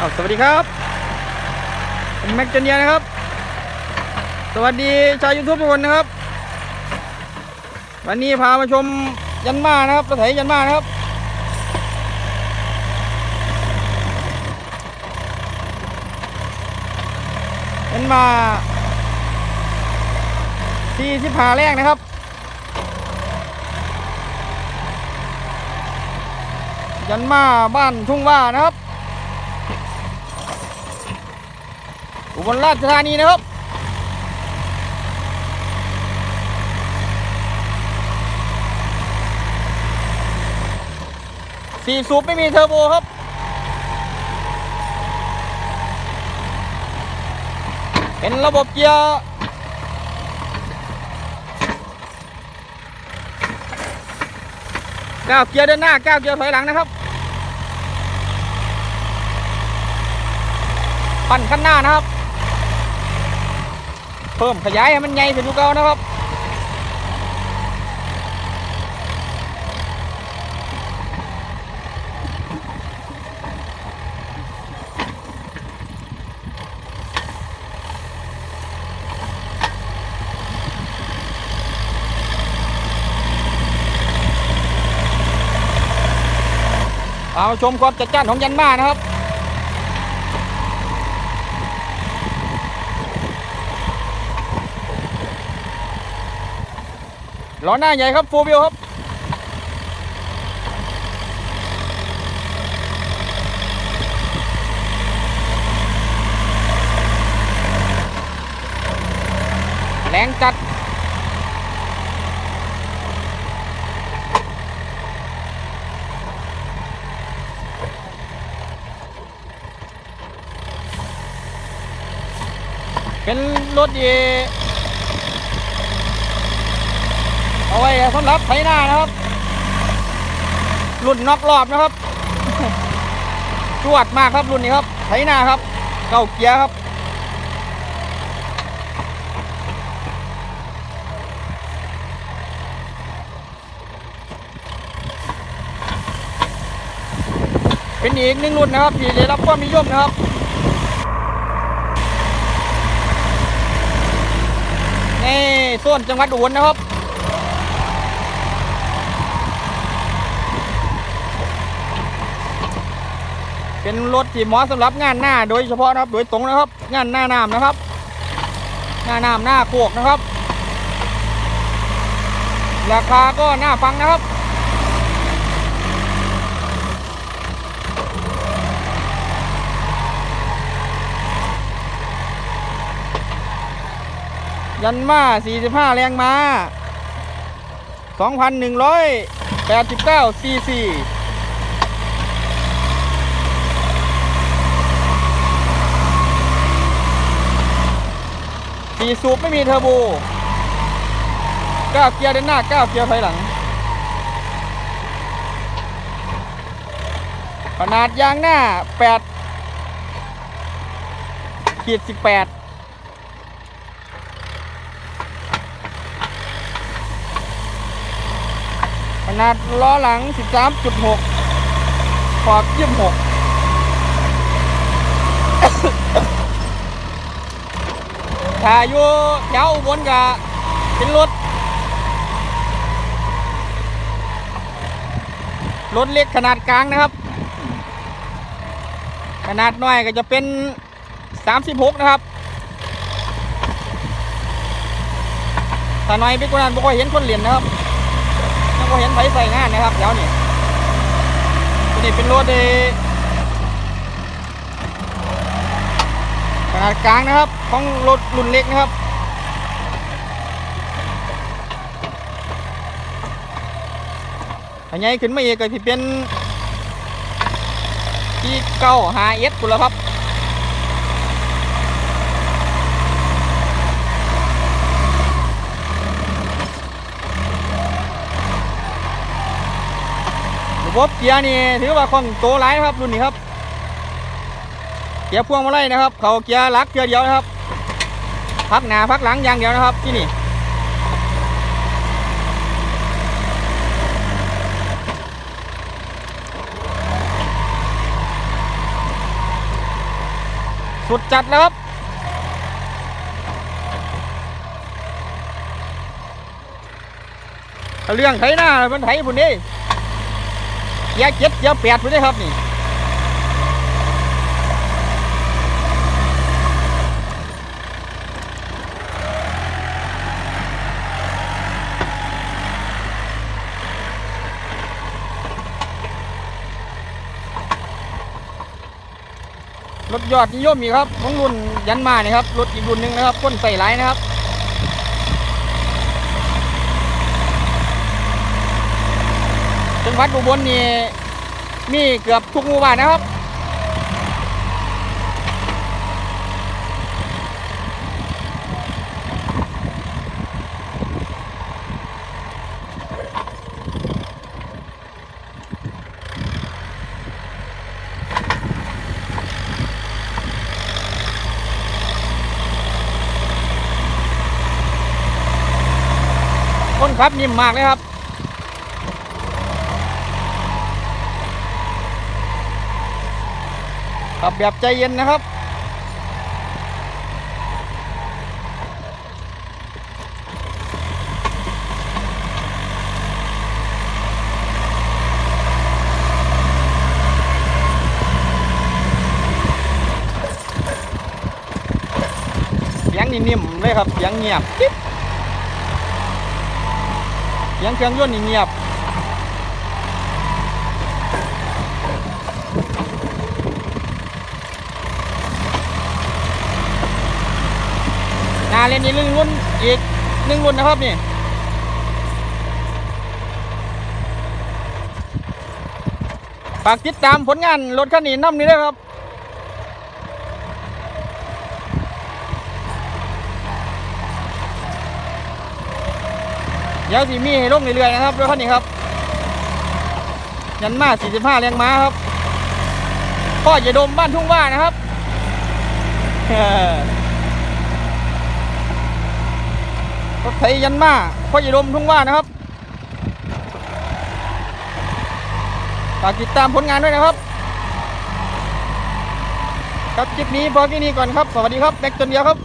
เอาสวัสดีครับผมแม็กเจเนียนะครับ สวัสดีชาวยูทูบทุกคนนะครับ วันนี้พามาชมยันมานะครับรถไถยันมานะครับยันมาที่สิบหาแรกนะครับยันมาบ้านทุ่งว่านะครับ อุบลราชธานีนะครับสี่สูบไม่มีเทอร์โบครับเป็นระบบเกียร์ก้าวเกียร์เดินหน้าก้าวเกียร์ถอยหลังนะครับ ปั่นข้างหน้านะครับ เพิ่มขยายให้มันใหญ่ขึ้นกว่าเก่านะครับเอาชมความจัดจ้านของยันมานะครับ ล้อหน้าใหญ่ครับโฟวิลครับ แรงจัดเป็นรถดี เอาไว้สำหรับไถหน้านะครับ รุ่นน็อกรอบนะครับจวดมากครับรุ่นนี้ครับไถหน้าครับ เก้าเกียร์ครับเป็นอีกหนึ่งรุ่นนะครับที่ได้รับความนิยมนะครับในส่วนจังหวัดอุบลนะครับ เป็นรถที่เหมาะสำหรับงานหน้าโดยเฉพาะนะครับ โดยตรงนะครับ งานหน้าน้ำนะครับ หน้าน้ำหน้าพวกนะครับ ราคาก็หน้าฟังนะครับยันมา45 แรงมา 2,189 cc ีซูปไม่มีเทอร์โบ9เกียร์ด้านหน้า 9 เกียร์ถอยหลัง ขนาดยางหน้า 8 ขีด 18ขนาดล้อหลัง 13.6 ขอบ 26าอยู่แถวอุบลก็เป็นรถรถเล็กขนาดกลางนะครับ ขนาดน้อยก็จะเป็น 36 นะครับถ้าน้อยไปกว่านั้นบ่ค่อยเห็นคนเหรียนนะครับยังก็เห็นไฟใส่งานนะครับเดี๋ยวนี้ตัวนี้เป็นรถเอขนา ดกลางนะครับ ของรถรุ่นเล็กนะครับอันใหญ่ขึ้นมาอีกก็ที่เป็นที่เก้าหาเอสกุละครับระบบเกียร์นี่ถือว่าคล่องโตวหลายครับรุ่นนี้ครับ เกียร์พวงมาลัยนะครับ เขาเกียร์ลักเกียร์เดียวนะครับ พักหน้าพักหลังอย่างเดียวนะครับที่นี่สุดจัดแล้วครับเรื่องไถหน้ามันไถพุ่นนี่เกียร์เจ็ดเกียร์แปดพุ่นนี่ครับนี่ รถยอดนิยมอีกครับของรุ่นยันมานี่ครับรถอีกรุ่นหนึ่งนะครับก้นใส่ไหลนะครับจังหวัดอุบลนี่มีเกือบทุกหมู่บ้านนะครับ คนขับนิ่มมากเลยครับขับแบบใจเย็นนะครับเสียงนิ่มเลยครับเสียงเงียบกิ๊บ เสียงเครื่องยนต์นี่เงียบนาเล่นนี่หนึ่งรุ่นอีกหนึ่งรุ่นนะครับนี่ฝากติดตามผลงานรถคันนี้น้ำนี้ด้วยครับ เดี๋ยวสีมีให้ลงเรื่อยๆนะครับรถคันนี้ครับ ยันมา45แรงม้าครับพ่ออย่าดมบ้านทุ่งว่านะครับรถไถยันมาพ่ออย่าดมทุ่งว่านะครับฝากติดตามผลงานด้วยนะครับ ครับคลิปนี้พอแค่นี้ก่อนครับ สวัสดีครับแม็กจนเดียวครับ